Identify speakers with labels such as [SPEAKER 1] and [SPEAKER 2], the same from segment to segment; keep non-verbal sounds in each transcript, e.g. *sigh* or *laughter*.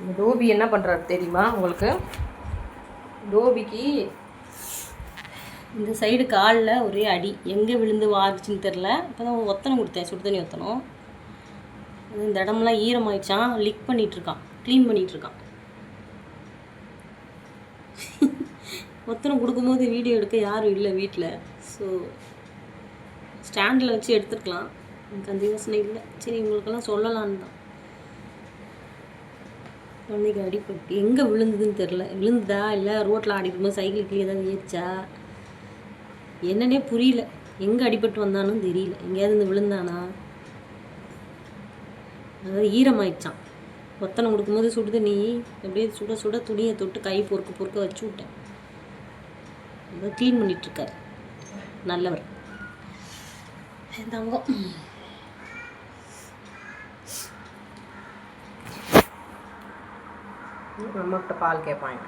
[SPEAKER 1] இந்த டோபி என்ன பண்ணுறாரு தெரியுமா உங்களுக்கு? டோபிக்கு இந்த சைடு காலில் ஒரே அடி. எங்கே விழுந்து வாரிச்சுன்னு தெரில இப்போ தான் ஒத்தனை கொடுத்தேன். சுடு தண்ணி ஒத்தனம் இந்த இடம்லாம் ஈரமாயிடுச்சான் லிக் பண்ணிகிட்ருக்கான் க்ளீன் பண்ணிகிட்ருக்கான் ஒத்தனை கொடுக்கும்போது வீடியோ எடுக்க யாரும் இல்லை வீட்டில். ஸோ ஸ்டாண்டில் வச்சு எடுத்துருக்கலாம். எனக்கு அந்த யோசனை இல்லை. சரி உங்களுக்கெல்லாம் சொல்லலான்னு தான். குழந்தைக்கு அடிப்பட்டு எங்கே விழுந்ததுன்னு தெரில. விழுந்ததா இல்லை ரோட்டில் ஆடிட்டு போது சைக்கிள் கீழே ஏதாவது ஏச்சா என்னன்னே புரியல. எங்கே அடிபட்டு வந்தானும் தெரியல. எங்கேயாவது இருந்து விழுந்தானா? அதாவது ஈரமாயிடுச்சான். ஒத்தனை கொடுக்கும்போது சுடுது நீ அப்படியே சுட சுட துணியை தொட்டு கை பொறுக்க பொறுக்க வச்சு விட்டேன். க்ளீன் பண்ணிகிட்ருக்காரு நல்லவர். தங்கம். நம்மகிட்ட பால் கேட்பாங்க.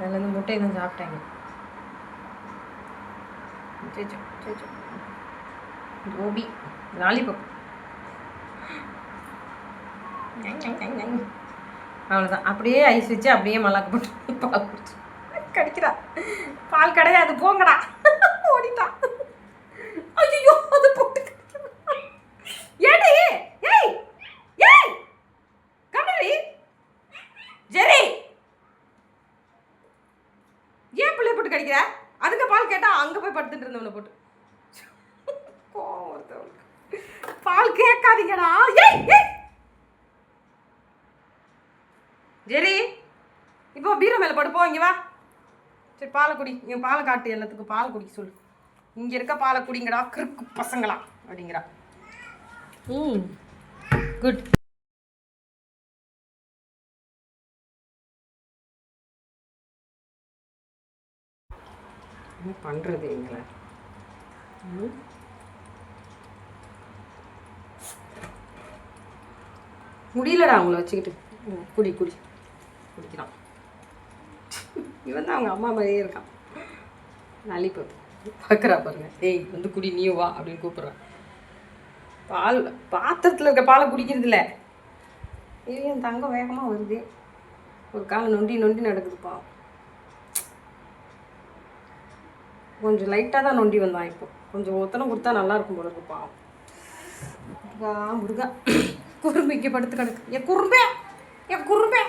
[SPEAKER 1] அதுலேருந்து முட்டை தான் சாப்பிட்டாங்க. கோபி லாலிபப். அவ்வளோதான் அப்படியே ஐஸ் வச்சு அப்படியே மல்லாக்க போட்டு பால் குடிச்சு. கடிக்கிறா. பால் கிடையாது போங்கடா. ஓடிட்டா. ஐயோ அது போட்டு ஏடி ஏய் ஏய் கண்ணடி ஜெரி. ஏன் பிள்ளை போட்டு கடிக்கிற? அதுக்கு பால் கேட்டால் அங்கே போய் படுத்துட்டு இருந்தவனை போட்டு. கோவம் வருது பால் கேட்காதீங்கடா. ஏய் ஏய் ஜெரி இப்போ பீரோ மேலே படுப்போ இங்கே வா. சரி பாலை குடி. இங்கே பாலை காட்டு எல்லாத்துக்கும் பால் குடிக்க சொல்லு. இங்கே இருக்க பாலை குடிங்கடா கிறுக்கு பசங்களா அப்படிங்கிறா. ம் குட் என்ன பண்ணுறது எங்களை? முடியலடா அவங்கள வச்சுக்கிட்டு. குடி குடி. குடிக்கிறான். *laughs* இவன் தான் அவங்க அம்மா மாதிரியே இருக்கான். நலிப்பு பார்க்குறா பாருங்க. ஏய் வந்து குடி நீ வா அப்படின்னு கூப்பிட்றான். பால் பாத்திரத்தில் இருக்க பாலை குடிக்கிறதில்ல இது என் தங்கம் வேகமாக வருது. ஒரு கால் நொண்டி நொண்டி நடக்குதுப்பா. கொஞ்சம் லைட்டாக தான் நொண்டி வந்தான் இப்போ. கொஞ்சம் ஒத்தனை கொடுத்தா நல்லா இருக்கும் போல இருக்குப்பா. முருகா முருகா. குறும்பு இங்கே படுத்து கிடக்கு. என் குறும்பே!